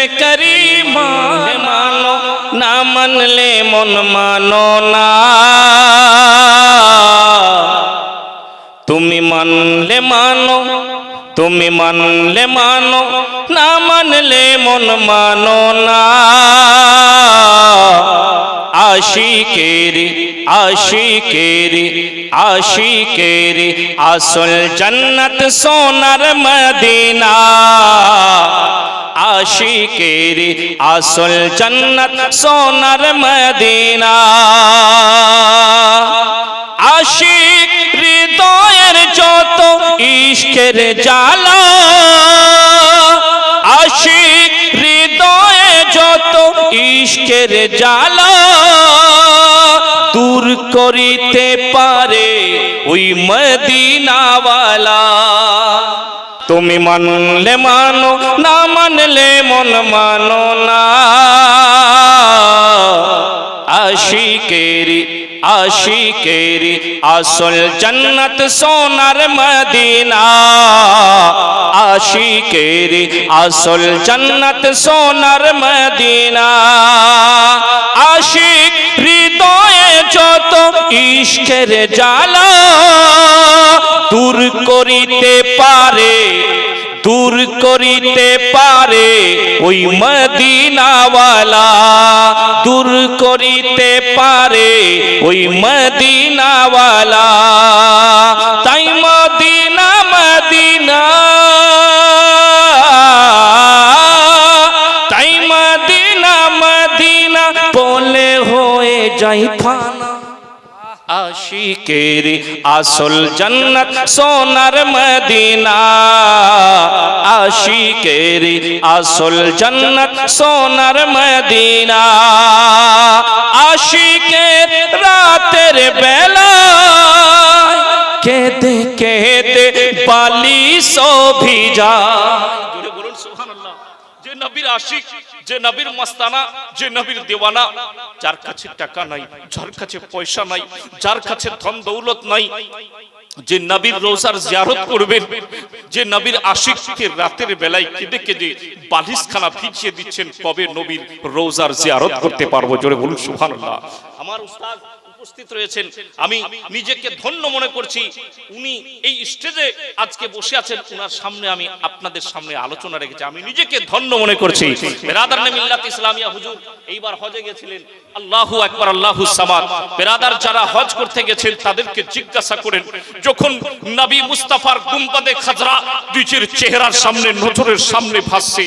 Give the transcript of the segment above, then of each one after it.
মে করিমা মানো না মানলে মন মানো না তুমি মানলে মানো তুমি মানলে মানো না মানলে মন মানো না আশিকেরি আশিকেরি আশিকেরি আসল জন্নত সোনার মদিনা আশিকেরি আসল জন্নত সোনার মদিনা। আশিক হৃদয়ের যত ইশকের জ্বালা, আশিক হৃদয়ে যত ইশকের জ্বালা, দূর করিতে পারে ওই মদিনাওয়ালা। তুমি মানলে মানো না মানলে মন মানো না। আশিকেরি আশিকেরি, আসল জন্নত সোনার মদিনা। আশিকেরি, আসল জন্নত সোনার মদিনা। আশিক, হৃদয়ে যত ইশকের জ্বালা দূর করিতে পারে দূর করিতে পারে ওই মদিনাওয়ালা। দূর করিতে পারে ওই মদিনাওয়ালা। তাই মদিনা মদিনা। তাই মদিনা মদিনা বলে হয়ে যাই আশিকের আসল জন্নত সোনার মদিনা। আশিকের আসল জন্নত সোনার মদিনা। আশিকের রাতের বেলা কেঁদে কেঁদে বালি বলুন সুবহানাল্লাহ যে নবীর আশিক, যে নবীর মস্তানা, যে নবীর দেওয়ানা, যার কাছে টাকা নাই, যার কাছে পয়সা নাই, যার কাছে ধন দৌলত নাই, যে নবীর রোজার জিয়ারত করবেন, যে নবীর আশিককে রাতের বেলায় কেঁদে কেঁদে বালিশখানা ভিজিয়ে দিচ্ছেন, কবে নবীর রোজার জিয়ারত করতে পারব? জোরে বলুন, সুবহানাল্লাহ। আমার উস্তাদ উপস্থিত রয়েছেন। আমি নিজেকে ধন্য মনে করছি। উনি এই স্টেজে আজকে বসে আছেন। ওনার সামনে আমি আপনাদের সামনে আলোচনা রেখেছি। আমি নিজেকে ধন্য মনে করছি। বেরাদার মিল্লাত ইসলামিয়া হুজুর। এইবার হজে গেছিলেন। আল্লাহু আকবার, আল্লাহু সামাদ। বেরাদার যারা হজ করতে গেছেন, তাদেরকে জিজ্ঞাসা করেন, যখন নবী মুস্তাফার গুম্বাদে খাজরা দুইটির চেহারার সামনে, নজরের সামনে ভাসছে,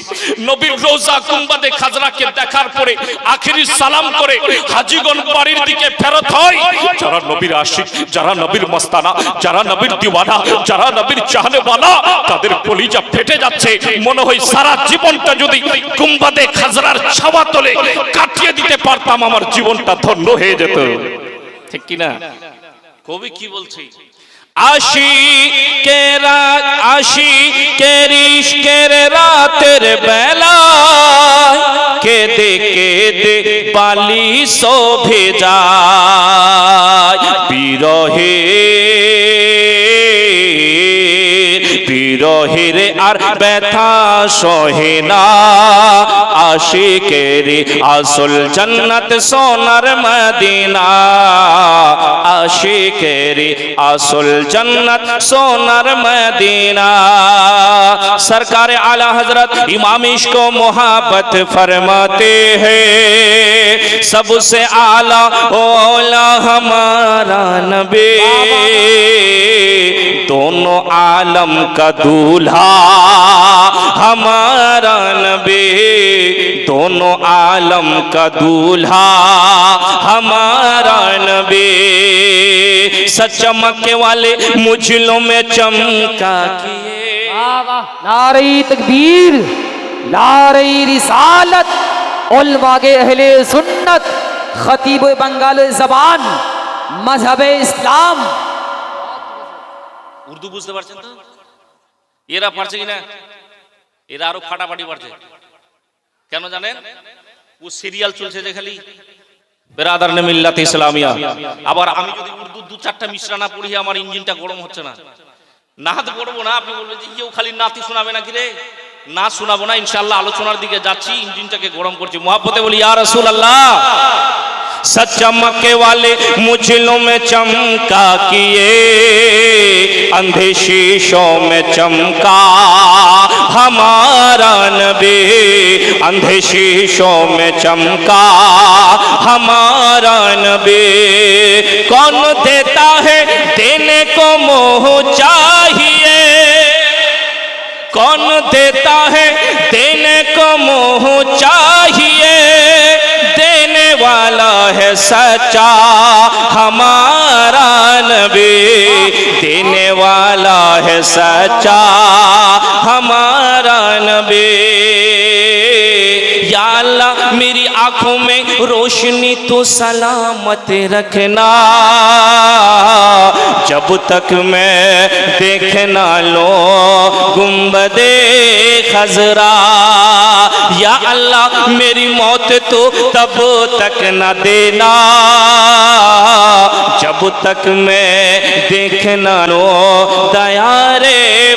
নবীর রোজা গুম্বাদে খাজরাকে দেখার পরে আখেরি সালাম করে হাজিগণ বাড়ির দিকে ফেরত হয় যারা নবীর আশিক যারা নবীর মস্তানা যারা নবীর দিওয়ানা যারা নবীর চাহনেওয়ালা তাদের কলিজা ফেটে যাচ্ছে। মনে হয় সারা জীবনটা যদি কুম্বাদে খাজরার ছাওয়া তলে কাটিয়ে দিতে পারতাম আমার জীবনটা ধন্য হয়ে যেত। ঠিক কিনা? কবি কি বলছে? আশি কেরা আশি কেরিশকের রাতের বেলা। কেদে কেদে বালি শোভে যায়। বিরহে শহীরে আর ব্যথা সহিনা। আশিকেরি আসল জন্নত সোনার مدینہ আশিকেরি آسل جنت سونر مدینہ سرکار اعلی حضرت امام کو محبت فرماتے ہیں سب سے اعلیٰ اولا ہمارا نبی دونوں عالم کا دور دولہا ہمارا نبی دونوں عالم کا دولہا۔ ہمارا نبی سچا مکہ والے مجھلوں میں چمکا کیے۔ نعرہ تکبیر نعرہ رسالت علماء کے اہل سنت خطیب بنگال زبان مذہب اسلام۔ اردو بوجھتے چند۔ ہے এরা পারছে কিনা? এরা আরও ফাটাফাটি পারছে। কেন জানেন? ও সিরিয়াল চলছে যে খালি। মিল্লাত আবার আমি যদি দু চারটা পড়ি, আমার ইঞ্জিনটা গরম হচ্ছে না। পড়ব না, আপনি যে, কেউ খালি নাতি শোনাবে রে? না শোনাবো না ইনশাল্লাহ আলোচনার দিকে যাচ্ছি, ইঞ্জিনটাকে গরম করছি। মহাপতে বলি, ইয়া রাসূল আল্লাহ سچ مکے والے مجھلوں میں چمکا کیے اندھے شیشوں میں چمکا ہمارا نبی اندھے شیشوں میں چمکا ہمارا نبی کون دیتا ہے دینے کو موہ والا ہے سچا ہمارا نبی۔ دینے والا ہے سچا ہمارا نبی۔ یا اللہ میری آنکھوں روشنی تو سلامت رکھنا۔ جب تک میں دیکھنا لو گمبد خزرا یا اللہ، میری موت تو تب تک نہ دینا۔ جب تک میں دیکھنا لو دیار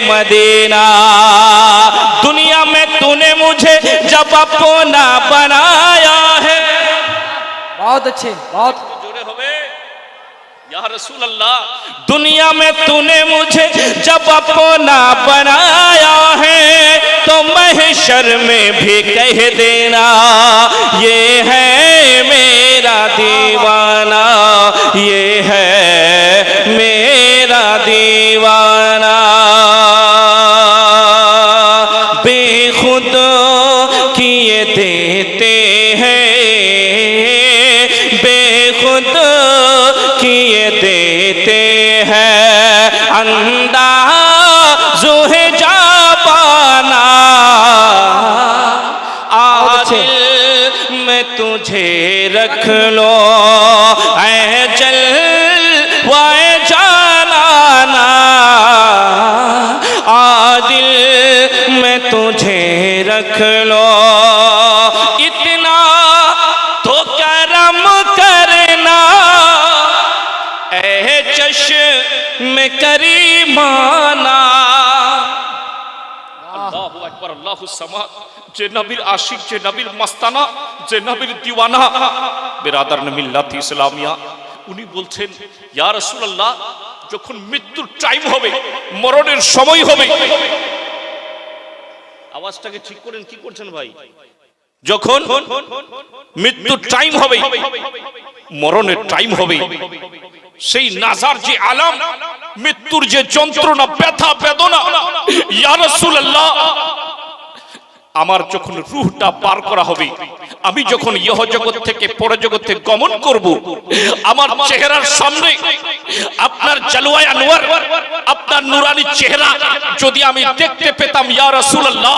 مدینہ۔ دنیا میں تو نے مجھے جب اپنا بنا بہت اچھے، بہت۔ جڑے ہوئے۔ یا رسول اللہ، دنیا میں تو نے مجھے جب اپنا بنایا ہے، تو محشر میں بھی کہہ دینا، یہ ہے میرا دیوانہ، یہ ہے میرا دیوانہ۔ بے خود کیے دے مجھے رکھ لو۔ اے جل، وائے جانانا آدل میں تجھے رکھ لو۔ اتنا تو کرم کرنا۔ اے چش میں کریمانا اللہ اکبر، اللہ سمات جے نبیل عاشق جنبیل مستانہ যে নবীর দিওয়ানা বেরাদার মিল্লাত ইসলামিয়া, উনি বলছেন, ইয়া রাসূলুল্লাহ, যখন মৃত্যুর টাইম হবে, মরণের সময় হবে। আওয়াজটাকে ঠিক করেন, কি করছেন ভাই? যখন মৃত্যুর টাইম হবে, মরণের টাইম হবে, সেই নাজার যে আলাম, মৃত্যুর যে যন্ত্রণা, ব্যথা, বেদনা, ইয়া রাসূলুল্লাহ আমার যখন রুহটা পার করা হবে, আমি যখন ইহ জগৎ থেকে পরজগতে গমন করব, আমার চেহারার সামনে আপনার জালুয়ায় আনোয়ার, আপনার নুরানি চেহারা যদি আমি দেখতে পেতাম, ইয়া রাসূলুল্লাহ,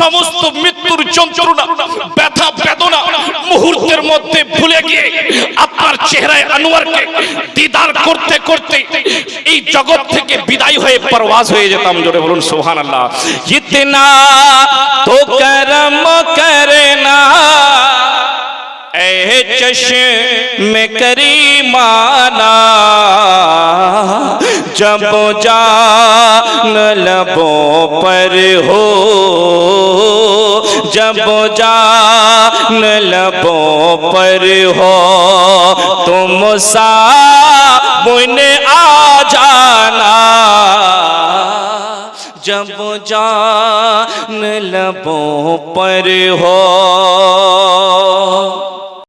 সমস্ত মৃত্যুর যন্ত্রণা, ব্যথা, বেদনা মুহূর্তের মধ্যে ভুলে গিয়ে আপনার চেহারায় আনোয়ারকে দিদার করতে করতে এই জগৎ থেকে বিদায় হয়ে পরওয়াজ হয়ে যেতাম। জোরে বলুন, সুবহানাল্লাহ। ইতনা चश में करी माना जब जान लबों पर हो जब जान लबों पर हो तुम सा मुने आ जाना जब जान लबों पर हो